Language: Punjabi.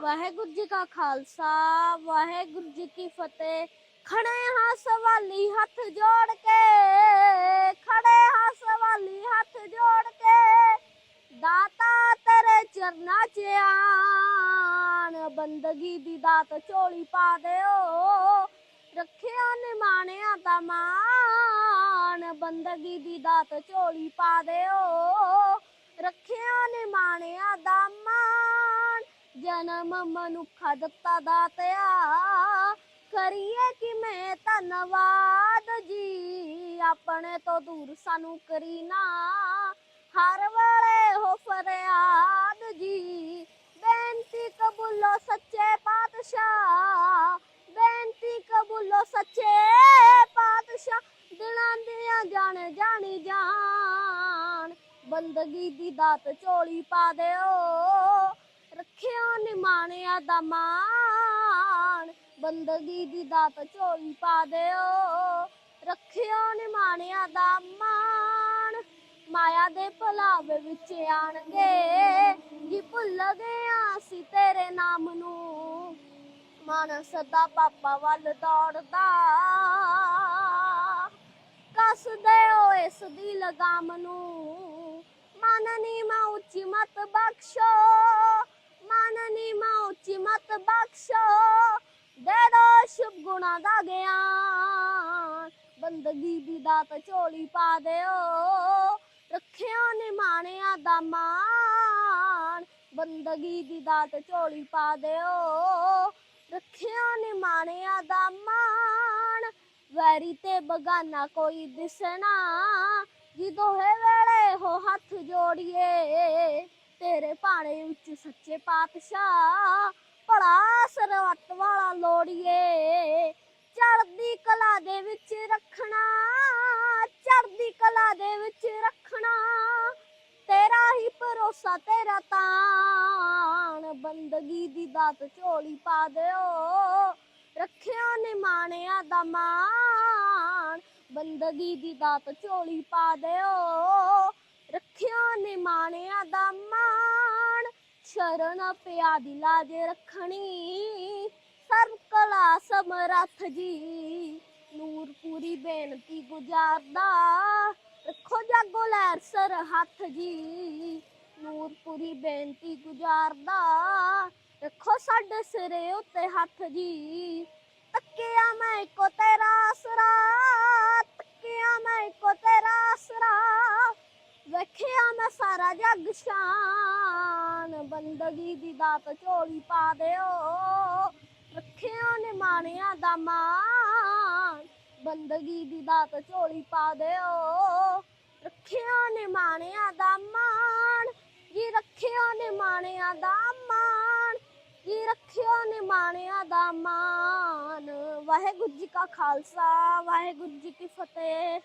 ਵਾਹਿਗੁਰੂ ਜੀ ਕਾ ਖਾਲਸਾ, ਵਾਹਿਗੁਰੂ ਜੀ ਕੀ ਫਤਿਹ। ਖੜੇ ਹਾਂ ਸਵਾਲੀ ਹੱਥ ਜੋੜ ਕੇ, ਖੜੇ ਹਾਂ ਸਵਾਲੀ ਹੱਥ ਜੋੜ ਕੇ। ਦਾਤਾ ਤੇਰੇ ਚਰਨਾਂ 'ਚ ਆਣ, ਬੰਦਗੀ ਦੀ ਦਾਤ ਝੋਲੀ ਪਾ ਦਿਓ। ਰੱਖਿਆ ਨਿਮਾਣਿਆ ਦਾ ਮਾਣ, ਬੰਦਗੀ ਦੀ ਦਾਤ ਝੋਲੀ ਪਾ ਦਿਓ। ਮਨੁੱਖ ਦਿੱਤਾ ਦਾਤਿਆ ਕਰੀਏ ਕਿਵੇਂ ਧੰਨਵਾਦ ਜੀ। ਆਪਣੇ ਤੋਂ ਦੂਰ ਸਾਨੂੰ ਕਰੀ ਨਾ। ਹਰ ਵੇਲੇ ਹੋ ਫਰਿਆਦ ਜੀ। ਬੇਨਤੀ ਕਬੂਲੋ ਸੱਚੇ ਪਾਤਸ਼ਾਹ। ਬੇਨਤੀ ਕਬੂਲੋ ਸੱਚੇ ਪਾਤਸ਼ਾਹ। ਦਿਲਾਂ ਦੀਆਂ ਜਾਣੇ ਜਾਣੀ ਜਾਣ ਬੰਦਗੀ ਦੀ ਦਾਤ ਝੋਲੀ ਪਾ ਦਿਓ। ਰੱਖਿਓ ਨਿਮਾਣਿਆਂ ਦਾ ਮਾਣ। ਬੰਦਗੀ ਦੀ ਦਾਤ ਝੋਲੀ ਪਾ ਦਿਓ। ਰੱਖਿਓ ਨਿਮਾਣਿਆਂ ਦਾ ਮਾਣ। ਮਾਇਆ ਦੇ ਭਲਾਵੇ ਵਿੱਚ ਆਣਗੇ। ਜੀ ਭੁੱਲ ਗਿਆ ਸੀ ਤੇਰੇ ਨਾਮ ਨੂੰ। ਮਨ ਸਦਾ ਪਾਪਾ ਵੱਲ ਦੌੜਦਾ। ਕੱਸਦੇ ਓ ਇਸ ਦੀ ਲਗਾਮ ਨੂੰ। ਮਨ ਨੀ ਮਾ ਉੱਚੀ ਮਤ ਬਖਸ਼ੋ। ਉੱਚੀ ਬਖਸ਼ੋ ਦੇ ਦੋ ਸ਼ੁਭ ਗੁਣਾ ਦਾ ਗਿਆਨ। ਬੰਦਗੀ ਦੀ ਦਾਤ ਝੋਲੀ ਪਾ ਦਿਓ ਰੱਖਿਆ ਨਿਮਾਣਿਆਂ ਦਾ ਮਾਣ। ਬੰਦਗੀ ਦੀ ਦਾਤ ਝੋਲੀ ਪਾ ਦਿਓ, ਰੱਖਿਓ ਨਿਮਾਣਿਆਂ ਦਾ ਮਾਣ। ਵੈਰੀ ਤੇ ਬਗਾਨਾ ਕੋਈ ਦਿਸਣਾ ਜੀ ਦੋਹੇ ਵੇਲੇ ਹੋ ਹੱਥ ਜੋੜੀਏ, ਤੇਰੇ ਭਾਣੇ ਵਿੱਚ ਸੱਚੇ ਪਾਤਸ਼ਾਹ ਭਲਾ ਵਾਲਾ ਲੋੜੀਏ। ਚੜਦੀ ਕਲਾ ਦੇ ਵਿੱਚ ਰੱਖਣਾ ਚੜਦੀ ਕਲਾ ਦੇ ਵਿੱਚ ਰੱਖਣਾ। ਤੇਰਾ ਹੀ ਭਰੋਸਾ, ਤੇਰਾ ਤਾਣ। ਬੰਦਗੀ ਦੀ ਦਾਤ ਝੋਲੀ ਪਾ ਦਿਓ। ਰੱਖਿਆ ਨਿਮਾਣਿਆਂ ਦਾ ਮਾਣ। ਬੰਦਗੀ ਦੀ ਦਾਤ ਝੋਲੀ ਪਾ ਦਿਓ। ਰੱਖਿਆ ਨਿਮਾਣਿਆਂ ਦਾ ਮਾਣ। ਸ਼ਰਨ ਪਿਆ ਦੀ ਲਾਜ ਰੱਖਣੀ। ਸਰਬ ਕਲਾ ਸਮਰੱਥ ਜੀ। ਨੂਰਪੂਰੀ ਬੇਨਤੀ ਗੁਜ਼ਾਰਦਾ। ਰੱਖੋ ਜਾਗੋ ਲਹਿਰ ਸਰ ਹੱਥ ਜੀ। ਨੂਰਪੂਰੀ ਬੇਨਤੀ ਗੁਜ਼ਾਰਦਾ। ਰੱਖੋ ਸਾਡੇ ਸਿਰੇ ਉੱਤੇ ਹੱਥ ਜੀ। ਤੱਕਿਆ ਮੈਂ ਇੱਕੋ ਤੇਰਾ ਆਸਰਾ। ਤੱਕਿਆ ਮੈਂ ਇੱਕੋ ਤੇਰਾ ਆਸਰਾ। ਵੇਖਿਆ ਮੈਂ ਸਾਰਾ ਜੱਗ ਸ਼ਾਂ ਬੰਦਗੀ ਦੀ ਦਾਤ ਝੋਲੀ ਪਾ ਦਿਓ। ਰੱਖਿਆ ਨਿਮਾਣਿਆਂ ਦਾ ਮਾਣ। ਬੰਦਗੀ ਦੀ ਦਾਤ ਝੋਲੀ ਪਾ ਦਿਓ। ਰੱਖਿਆ ਨਿਮਾਣਿਆਂ ਦਾ ਮਾਣ। ਜੀ ਰੱਖਿਆ ਨਿਮਾਣਿਆਂ ਦਾ ਮਾਣ। ਜੀ ਰੱਖਿਓ ਨਿਮਾਣਿਆਂ ਦਾ ਮਾਣ। ਵਾਹਿਗੁਰੂ ਜੀ ਕਾ ਖਾਲਸਾ, ਵਾਹਿਗੁਰੂ ਜੀ ਕੀ ਫਤਿਹ।